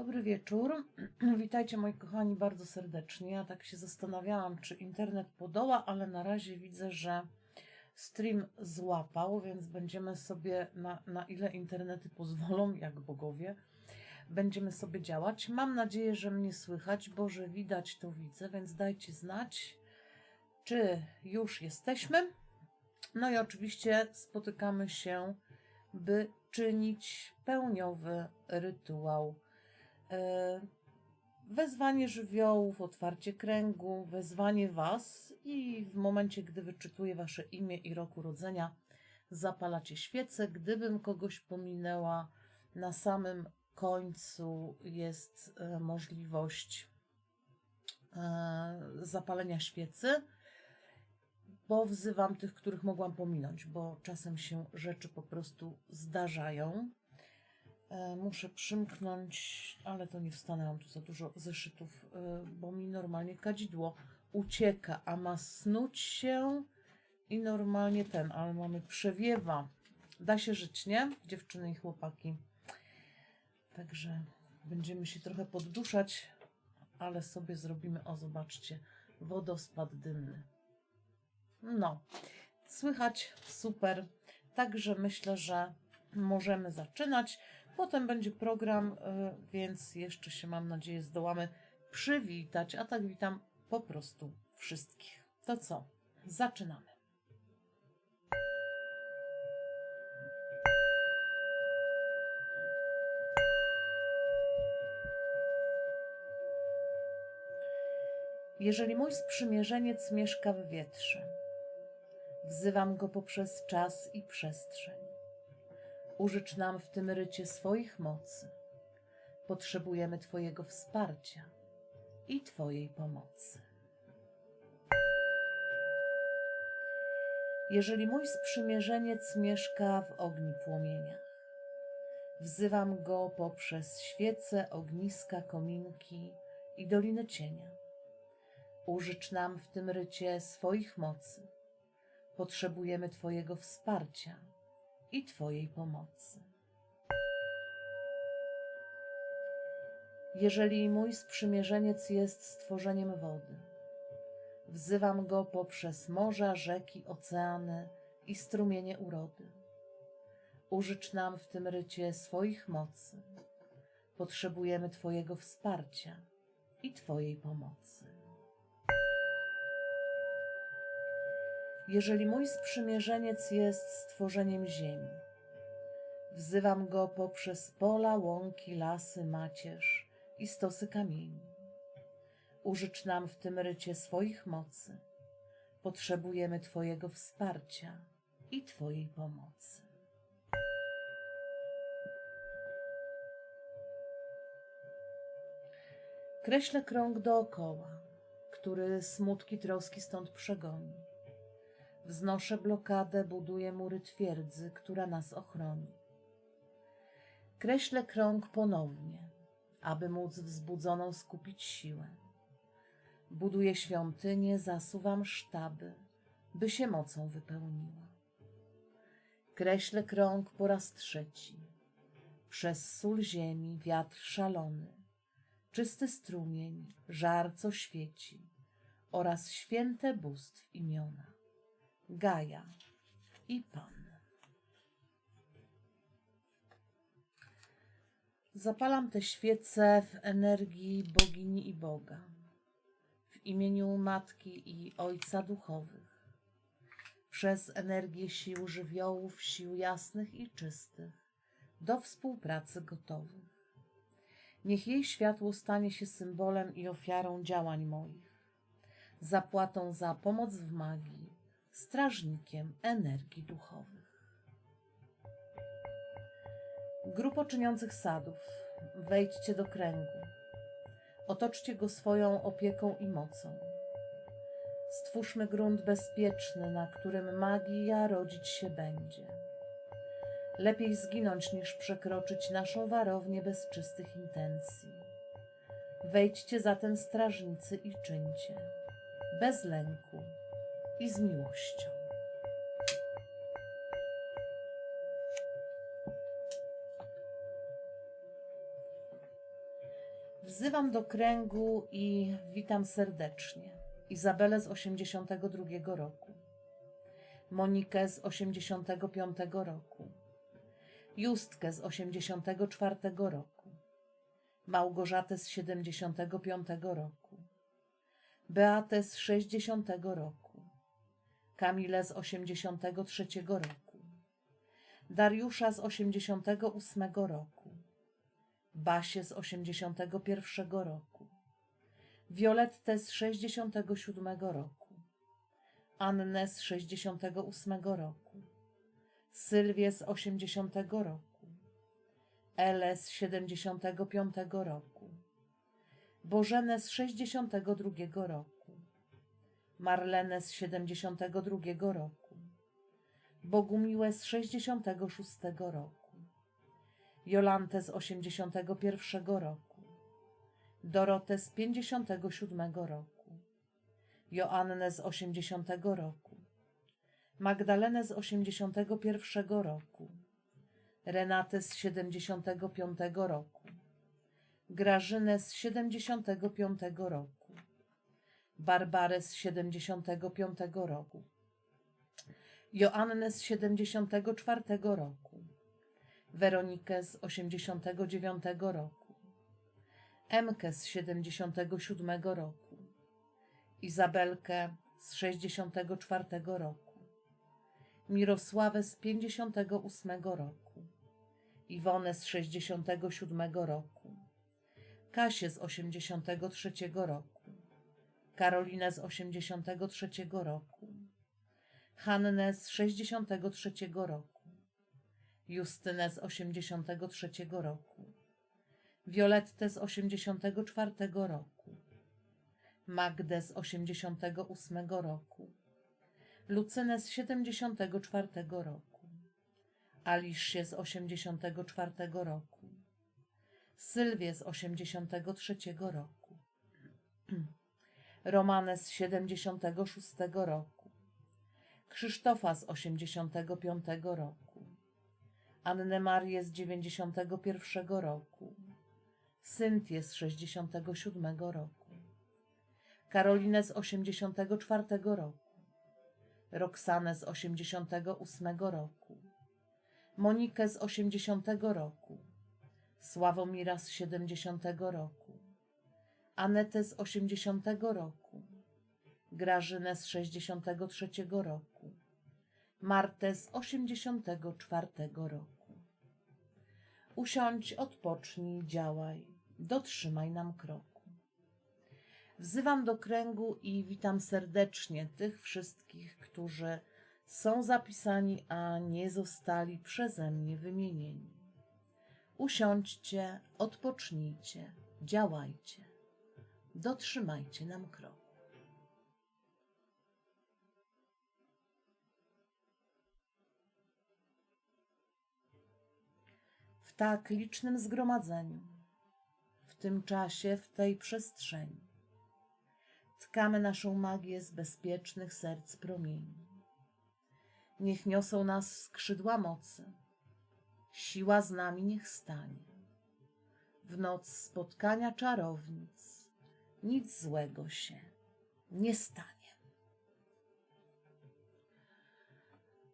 Dobry wieczór. Witajcie moi kochani bardzo serdecznie. Ja tak się zastanawiałam, czy internet podoła, ale na razie widzę, że stream złapał, więc będziemy sobie, na, na ile internety pozwolą, jak bogowie, będziemy sobie działać. Mam nadzieję, że mnie słychać, bo że widać to widzę, więc dajcie znać, czy już jesteśmy. No i oczywiście spotykamy się, by czynić pełniowy rytuał wezwanie żywiołów, otwarcie kręgu, wezwanie Was i w momencie, gdy wyczytuję Wasze imię i rok urodzenia, zapalacie świecę. Gdybym kogoś pominęła, na samym końcu jest e, możliwość e, zapalenia świecy, bo wzywam tych, których mogłam pominąć, bo czasem się rzeczy po prostu zdarzają. E, Muszę przymknąć, ale to nie wstanę, mam tu za dużo zeszytów, e, bo mi normalnie kadzidło ucieka, a ma snuć się i normalnie ten, ale mamy przewiewa. Da się żyć, nie? Dziewczyny i chłopaki. Także będziemy się trochę podduszać, ale sobie zrobimy, o zobaczcie, wodospad dymny. No, słychać, super. Także myślę, że możemy zaczynać. Potem będzie program, y, więc jeszcze się mam nadzieję zdołamy przywitać, a tak witam po prostu wszystkich. To co? Zaczynamy. Jeżeli mój sprzymierzeniec mieszka w wietrze, wzywam go poprzez czas i przestrzeń Użycz nam w tym rycie swoich mocy. Potrzebujemy Twojego wsparcia i Twojej pomocy. Jeżeli mój sprzymierzeniec mieszka w ogni płomieniach, wzywam go poprzez świece, ogniska, kominki i doliny cienia. Użycz nam w tym rycie swoich mocy. Potrzebujemy Twojego wsparcia i Twojej pomocy. Jeżeli mój sprzymierzeniec jest stworzeniem wody, wzywam go poprzez morza, rzeki, oceany i strumienie urody. Użycz nam w tym rycie swoich mocy. Potrzebujemy Twojego wsparcia i Twojej pomocy. jeżeli mój sprzymierzeniec jest stworzeniem ziemi. Wzywam go poprzez pola, łąki, lasy, macierz i stosy kamieni. Użycz nam w tym rycie swoich mocy. Potrzebujemy Twojego wsparcia i Twojej pomocy. Kreślę krąg dookoła, który smutki troski stąd przegoni Wznoszę blokadę, buduję mury twierdzy, która nas ochroni. Kreślę krąg ponownie, aby móc wzbudzoną skupić siłę. Buduję świątynię, zasuwam sztaby, by się mocą wypełniła. Kreślę krąg po raz trzeci. Przez sól ziemi wiatr szalony, czysty strumień, żar co świeci oraz święte bóstw imiona. Gaja i Pan. Zapalam te świece w energii bogini i Boga, w imieniu Matki i Ojca Duchowych, przez energię sił żywiołów, sił jasnych i czystych, do współpracy gotowych. Niech jej światło stanie się symbolem i ofiarą działań moich, zapłatą za pomoc w magii, strażnikiem energii duchowych. Grupo czyniących sadów, wejdźcie do kręgu. Otoczcie go swoją opieką i mocą. Stwórzmy grunt bezpieczny, na którym magia rodzić się będzie. Lepiej zginąć niż przekroczyć naszą warownię bez czystych intencji. Wejdźcie zatem strażnicy i czyńcie, bez lęku i z miłością. Wzywam do kręgu i witam serdecznie. Izabelę z 82 roku, Monikę z 85 roku, Justkę z 84 roku, Małgorzatę z 75 roku, Beatę z 60 roku, Kamilę z 83 roku, Dariusza z 88 roku, Basię z 81 roku, Violettę z 67 roku, Annę z 68 roku, Sylwię z 80 roku, Elę z 75 roku, Bożenę z 62 roku, Marlenę z 72 roku, Bogumiłę z 66 roku, Jolantę z 81 roku, Dorotę z 57 roku, Joannę z 80 roku, Magdalenę z 81 roku, Renatę z 75 roku, Grażynę z 75 roku, Barbarę z 75 roku, Joannę z 74 roku, Weronikę z 89 roku, Emkę z 77 roku, Izabelkę z 64 roku, Mirosławę z 58 roku, Iwonę z 67 roku, Kasię z 83 roku, Karolinę z 83 roku, Hannę z 63 roku, Justynę z 83 roku, Violettę z 84 roku, Magdę z 88 roku, Lucynę z 74 roku, Aliszję z 84 roku, Sylwię z 83 roku, Romanę z 76 roku, Krzysztofa z 85 roku, Annę Marię z 91 roku, Cynthię z 67 roku, Karolinę z 84 roku, Roxanę z 88 roku, Monikę z 80 roku, Sławomira z 70 roku, Anetę z 80 roku, Grażynę z 63 roku, Martę z 84 roku. Usiądź, odpocznij, działaj, dotrzymaj nam kroku. Wzywam do kręgu i witam serdecznie tych wszystkich, którzy są zapisani, a nie zostali przeze mnie wymienieni. Usiądźcie, odpocznijcie, działajcie. Dotrzymajcie nam kroku. W tak licznym zgromadzeniu, w tym czasie, w tej przestrzeni, tkamy naszą magię z bezpiecznych serc promieni. Niech niosą nas skrzydła mocy, siła z nami niech stanie. W noc spotkania czarownic nic złego się nie stanie.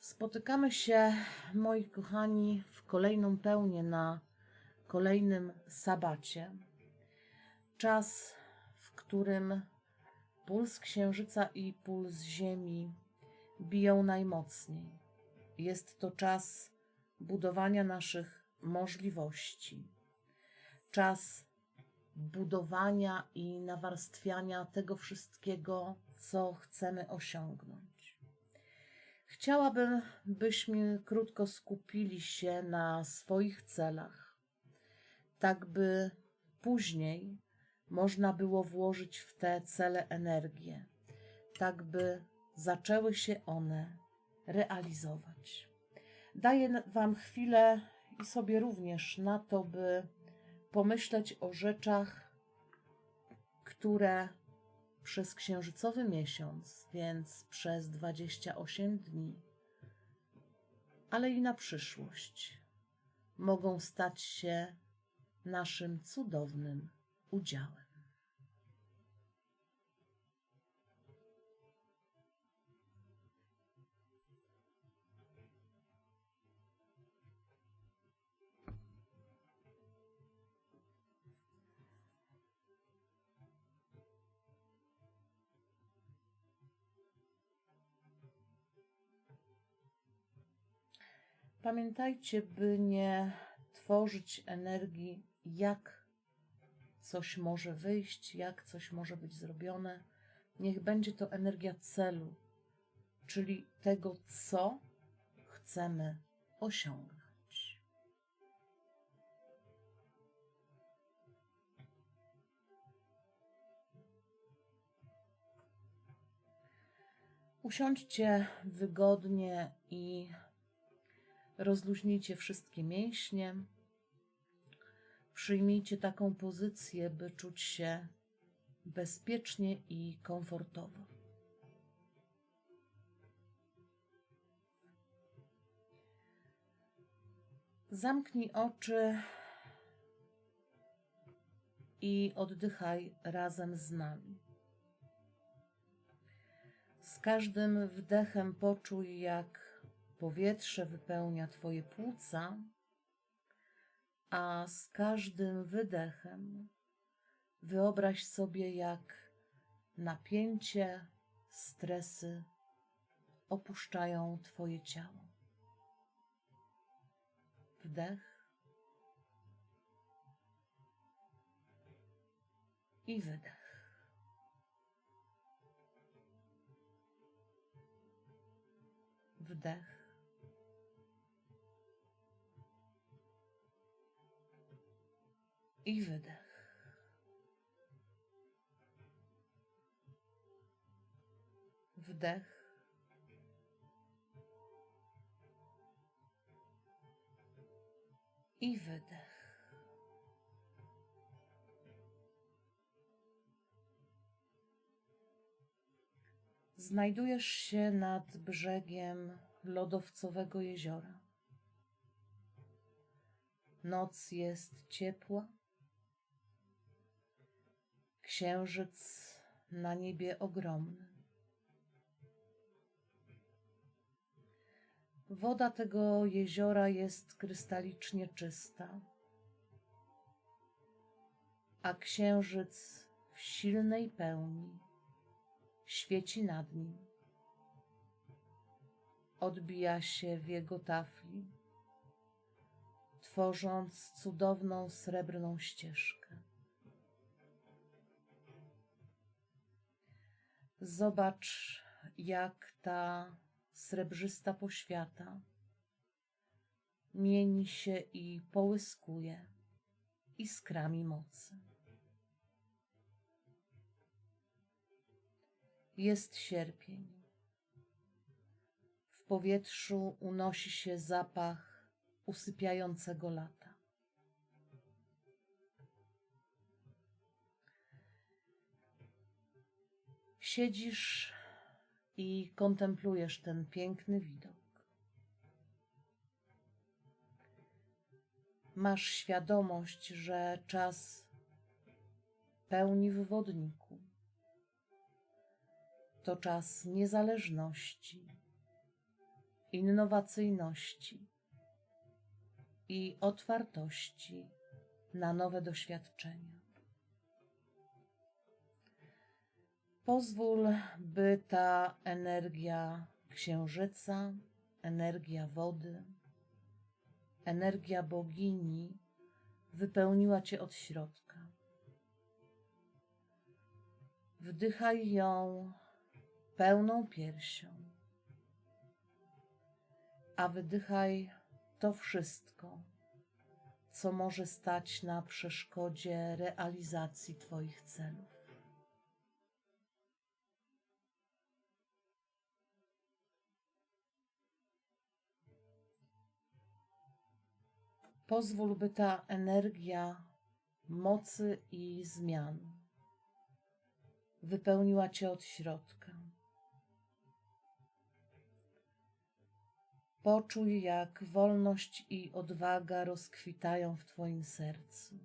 Spotykamy się, moi kochani, w kolejną pełnię na kolejnym sabacie. Czas, w którym puls księżyca i puls ziemi biją najmocniej. Jest to czas budowania naszych możliwości, czas budowania i nawarstwiania tego wszystkiego, co chcemy osiągnąć. Chciałabym, byśmy krótko skupili się na swoich celach, tak by później można było włożyć w te cele energię, tak by zaczęły się one realizować. Daję Wam chwilę i sobie również na to, by pomyśleć o rzeczach, które przez księżycowy miesiąc, więc przez 28 dni, ale i na przyszłość, mogą stać się naszym cudownym udziałem. Pamiętajcie, by nie tworzyć energii, jak coś może wyjść, jak coś może być zrobione. Niech będzie to energia celu, czyli tego, co chcemy osiągnąć. Usiądźcie wygodnie i rozluźnijcie wszystkie mięśnie. Przyjmijcie taką pozycję, by czuć się bezpiecznie i komfortowo. Zamknij oczy i oddychaj razem z nami. Z każdym wdechem poczuj, jak powietrze wypełnia Twoje płuca, a z każdym wydechem wyobraź sobie, jak napięcie, stresy opuszczają Twoje ciało. Wdech i wydech. Wdech i wydech. Wdech. I wydech. Znajdujesz się nad brzegiem lodowcowego jeziora. Noc jest ciepła, księżyc na niebie ogromny. Woda tego jeziora jest krystalicznie czysta, a księżyc w silnej pełni świeci nad nim. Odbija się w jego tafli, tworząc cudowną srebrną ścieżkę. Zobacz, jak ta srebrzysta poświata mieni się i połyskuje iskrami mocy. Jest sierpień. W powietrzu unosi się zapach usypiającego lata. Siedzisz i kontemplujesz ten piękny widok. Masz świadomość, że czas pełni w wodniku. To czas niezależności, innowacyjności i otwartości na nowe doświadczenia. Pozwól, by ta energia księżyca, energia wody, energia bogini wypełniła cię od środka. Wdychaj ją pełną piersią, a wydychaj to wszystko, co może stać na przeszkodzie realizacji Twoich celów. Pozwól, by ta energia mocy i zmian wypełniła Cię od środka. Poczuj, jak wolność i odwaga rozkwitają w Twoim sercu.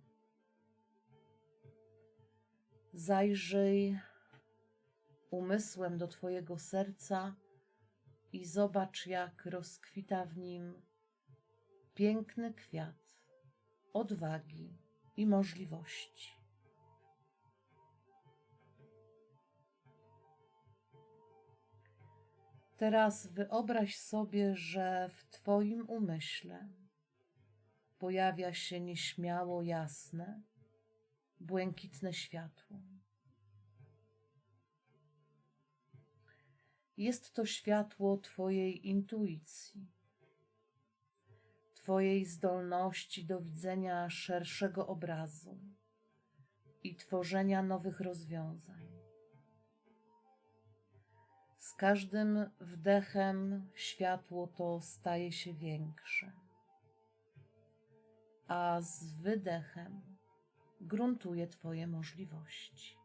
Zajrzyj umysłem do Twojego serca i zobacz, jak rozkwita w nim piękny kwiat odwagi i możliwości. Teraz wyobraź sobie, że w Twoim umyśle pojawia się nieśmiało jasne, błękitne światło. Jest to światło Twojej intuicji, Twojej zdolności do widzenia szerszego obrazu i tworzenia nowych rozwiązań. Z każdym wdechem światło to staje się większe, a z wydechem gruntuje Twoje możliwości.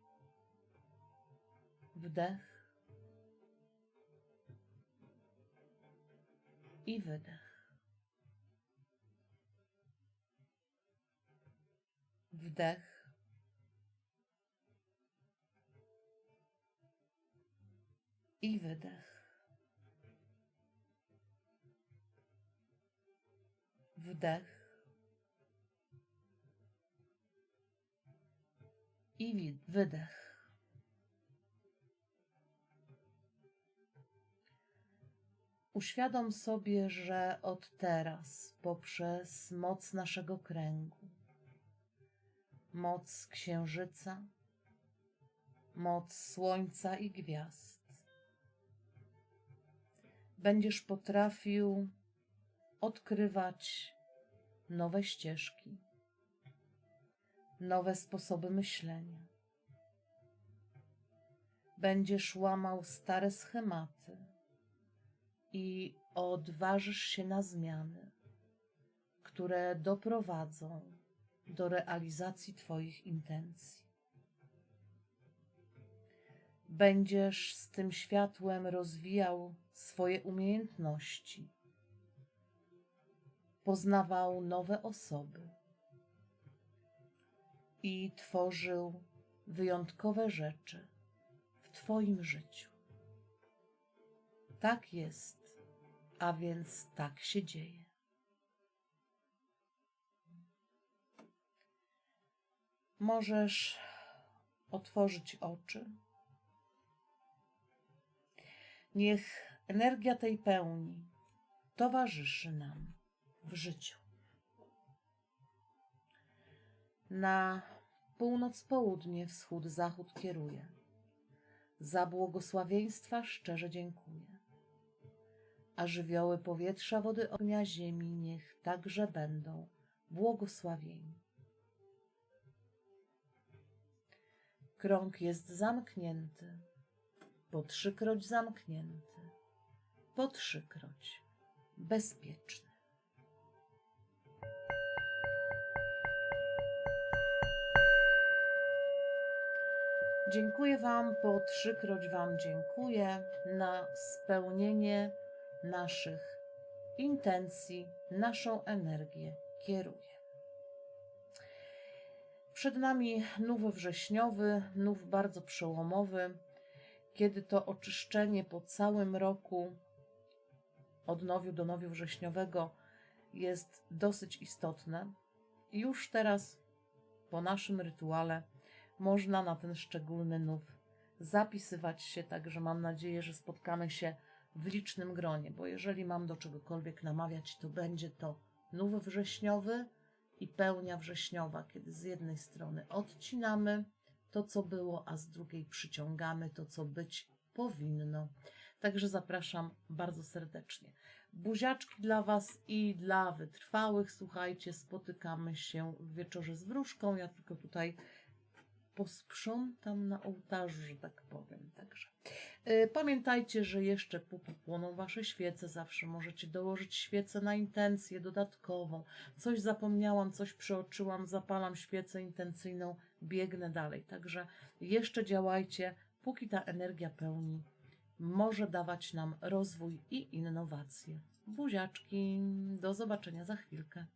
Wdech i wydech. Wdech i wydech. Wdech i wydech. Uświadom sobie, że od teraz, poprzez moc naszego kręgu, moc księżyca, moc słońca i gwiazd, będziesz potrafił odkrywać nowe ścieżki, nowe sposoby myślenia. Będziesz łamał stare schematy i odważysz się na zmiany, które doprowadzą do realizacji Twoich intencji. Będziesz z tym światłem rozwijał swoje umiejętności, poznawał nowe osoby i tworzył wyjątkowe rzeczy w Twoim życiu. Tak jest, a więc tak się dzieje. Możesz otworzyć oczy. Niech energia tej pełni towarzyszy nam w życiu. Na północ, południe, wschód, zachód kieruję. Za błogosławieństwa szczerze dziękuję. A żywioły powietrza, wody, ognia, ziemi niech także będą błogosławieni. Krąg jest zamknięty po trzykroć zamknięty, po trzykroć bezpieczny. Dziękuję Wam, po trzykroć Wam dziękuję na spełnienie naszych intencji, naszą energię kieruje. Przed nami nów wrześniowy, nów bardzo przełomowy, kiedy to oczyszczenie po całym roku od nowiu do nowiu wrześniowego jest dosyć istotne. Już teraz, po naszym rytuale, można na ten szczególny nów zapisywać się, także mam nadzieję, że spotkamy się w licznym gronie, bo jeżeli mam do czegokolwiek namawiać, to będzie to nów wrześniowy i pełnia wrześniowa, kiedy z jednej strony odcinamy to, co było, a z drugiej przyciągamy to, co być powinno. Także zapraszam bardzo serdecznie. Buziaczki dla Was i dla wytrwałych. Słuchajcie, spotykamy się w wieczorze z wróżką. Ja tylko tutaj posprzątam na ołtarzu, że tak powiem. Y, pamiętajcie, że jeszcze póki płoną Wasze świece, zawsze możecie dołożyć świecę na intencję dodatkową. Coś zapomniałam, coś przeoczyłam, zapalam świecę intencyjną, biegnę dalej. Także jeszcze działajcie, póki ta energia pełni, może dawać nam rozwój i innowacje. Buziaczki, do zobaczenia za chwilkę.